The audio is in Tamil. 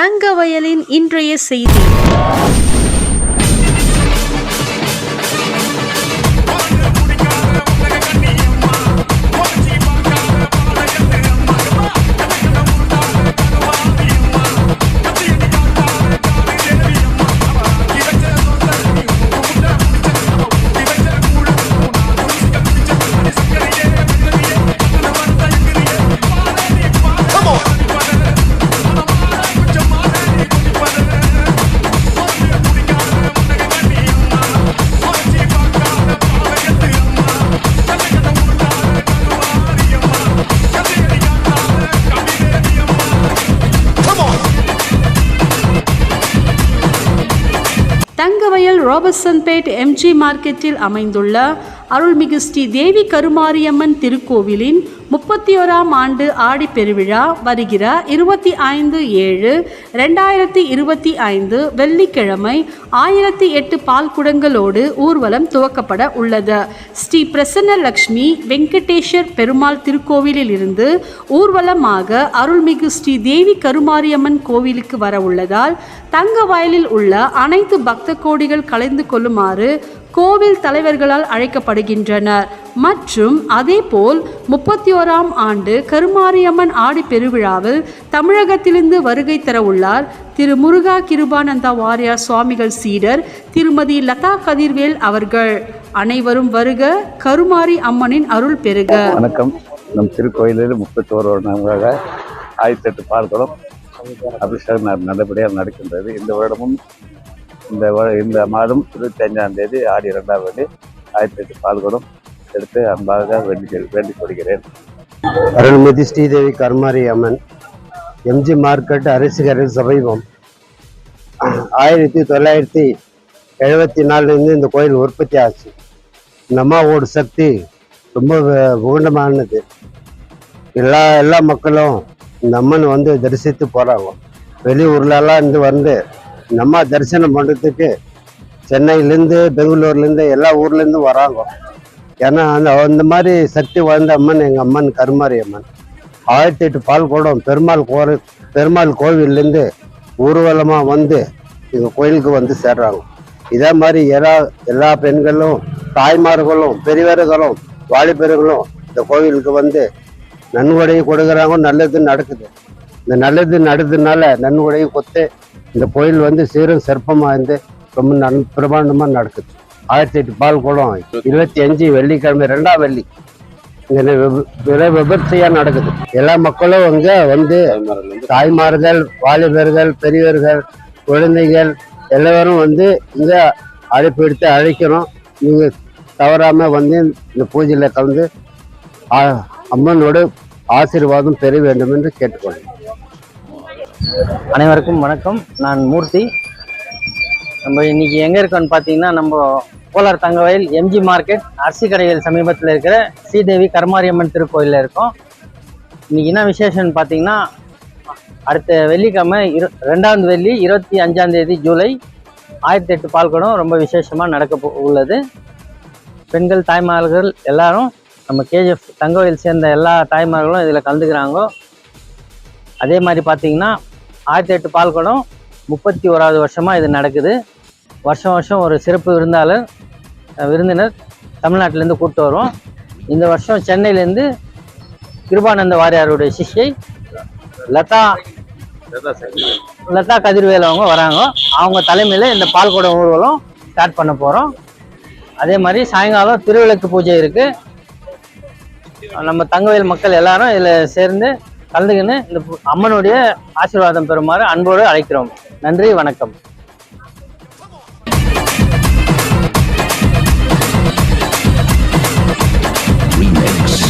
தங்கவயலின் இன்றைய செய்தி. ராபர்சன்பேட் எம்ஜி மார்க்கெட்டில் அமைந்துள்ள அருள்மிகு ஸ்ரீ தேவி கருமாரியம்மன் திருக்கோவிலின் முப்பத்தி ஓராம் ஆண்டு ஆடி பெருவிழா வருகிற இருபத்தி ஐந்து ஏழு ரெண்டாயிரத்தி இருபத்தி ஐந்து வெள்ளிக்கிழமை ஆயிரத்தி எட்டு பால் குடங்களோடு ஊர்வலம் துவக்கப்பட உள்ளது. ஸ்ரீ பிரசன்ன லக்ஷ்மி வெங்கடேஸ்வர் பெருமாள் திருக்கோவிலில் இருந்து ஊர்வலமாக அருள்மிகு ஸ்ரீ தேவி கருமாரியம்மன் கோவிலுக்கு வர உள்ளதால் தங்க வயலில் உள்ள அனைத்து பக்த கோடிகள் கலந்து கொள்ளுமாறு கோவில் தலைவர்களால் அழைக்கப்படுகின்றனர். மற்றும் அதேபோல் முப்பத்தி ஓராம் ஆண்டு கருமாரியம்மன் ஆடி பெருவிழாவில் தமிழகத்திலிருந்து வருகை தர உள்ளார் திரு முருகா கிருபானந்தா வாரியார் சுவாமிகள் சீடர் திருமதி லதா கதிர்வேல் அவர்கள். அனைவரும் வருக கருமாரி அம்மனின் அருள் பெருக வணக்கம். நம் திருக்கோயிலில் முப்பத்தி ஓராக ஆயிரத்தி எட்டு பார்க்கிறோம் அபிஷேகம் நல்லபடியாக நடக்கின்றது. இந்த வருடமும் இந்த இந்த மாதம் இருபத்தி அஞ்சாம் தேதி ஆடி இரண்டாம் தேதி ஆயிரத்தி எட்டு பால்குடம் எடுத்து அன்பாக வேண்டி வேண்டிக் கொள்கிறேன். அருள்மிகு ஸ்ரீதேவி கர்மாரி அம்மன் எம்ஜி மார்க்கெட் அரசுகரில் சமீபம். ஆயிரத்தி தொள்ளாயிரத்தி எழுபத்தி நாலுலேருந்து இந்த கோயில் உற்பத்தி ஆச்சு. இந்த அம்மாவோட சக்தி ரொம்ப உகண்டமானது எல்லா எல்லா மக்களும் இந்த அம்மன் வந்து தரிசித்து போகிறாங்க வெளியூர்லலாம் இருந்து வந்து நம்ம அம்மா தரிசனம் பண்ணுறதுக்கு சென்னையிலேருந்து பெங்களூர்லேருந்து எல்லா ஊர்லேருந்து வராங்க. ஏன்னா அந்த அந்த மாதிரி சக்தி வாய்ந்த அம்மன் எங்கள் அம்மன் கருமாரி அம்மன். ஆயிரத்தி எட்டு பால்கோடம் பெருமாள் கோரி பெருமாள் கோவில்லேருந்து ஊர்வலமாக வந்து எங்கள் கோயிலுக்கு வந்து சேர்றாங்க. இதே மாதிரி எல்லா எல்லா பெண்களும் தாய்மார்களும் பெரியவர்களும் வாலிபர்களும் இந்த கோவிலுக்கு வந்து நன்கொடையை கொடுக்குறாங்க நல்லது நடக்குது. இந்த நல்லது நடந்ததுனால நன்கொடையை கொத்து இந்த கோயில் வந்து சீரும் சிற்பமாக இருந்து ரொம்ப நன் பிரமாண்டமாக நடக்குது. ஆயிரத்தி எட்டு பால் குளம் இருபத்தி அஞ்சு வெள்ளிக்கிழமை ரெண்டாம் வெள்ளி. இங்கே விலை விபத்தியாக நடக்குது. எல்லா மக்களும் இங்கே வந்து தாய்மார்கள் வாலிபர்கள் பெரியவர்கள் குழந்தைகள் எல்லாரும் வந்து இங்கே அழைப்பு எடுத்து அழைக்கிறோம். நீங்கள் தவறாமல் வந்து இந்த பூஜையில் கலந்து அம்மனோடு அம்மனோட ஆசீர்வாதம் பெற வேண்டும் என்று கேட்டுக்கொள்கிறேன் அனைவருக்கும் வணக்கம். நான் மூர்த்தி. நம்ம இன்னைக்கு எங்க இருக்கோன்னு பார்த்தீங்கன்னா நம்ம கோலார் தங்கவயல் எம்ஜி மார்க்கெட் அரிசி கடைகள் சமீபத்தில் இருக்கிற ஸ்ரீதேவி கருமாரியம்மன் திருக்கோயிலில் இருக்கோம். இன்னைக்கு என்ன விசேஷம்னு பார்த்தீங்கன்னா அடுத்த வெள்ளிக்கிழமை இரு ரெண்டாவது வெள்ளி இருபத்தி அஞ்சாம் தேதி ஜூலை ஆயிரத்தி எட்டு பால்குடம் ரொம்ப விசேஷமாக நடக்க உள்ளது. பெண்கள் தாய்மார்கள் எல்லாரும் நம்ம கேஜிஎஃப் தங்கவயில் சேர்ந்த எல்லா தாய்மார்களும் இதில் கலந்துக்கிறாங்க. அதே மாதிரி பார்த்தீங்கன்னா ஆயிரத்தி எட்டு பால்குடம் முப்பத்தி ஓராவது வருஷமாக இது நடக்குது. வருஷம் வருஷம் ஒரு சிறப்பு விருந்தாளர் விருந்தினர் தமிழ்நாட்டிலேருந்து கூப்பிட்டு வரும் இந்த வருஷம் சென்னையிலேருந்து கிருபானந்த வாரியாருடைய சிஷ்யை லதா லதா கதிர்வேல் அவங்க வராங்க. அவங்க தலைமையில் இந்த பால்குடம் ஊர்வலம் ஸ்டார்ட் பண்ண போகிறோம் அதே மாதிரி சாயங்காலம் திருவிளக்கு பூஜை இருக்குது நம்ம தங்கவேல் மக்கள் எல்லாரும் இதில் சேர்ந்து கலந்துக்கின்னு இந்த அம்மனுடைய ஆசீர்வாதம் பெறுமாறு அன்போடு அழைக்கிறோம். நன்றி வணக்கம். சக்தி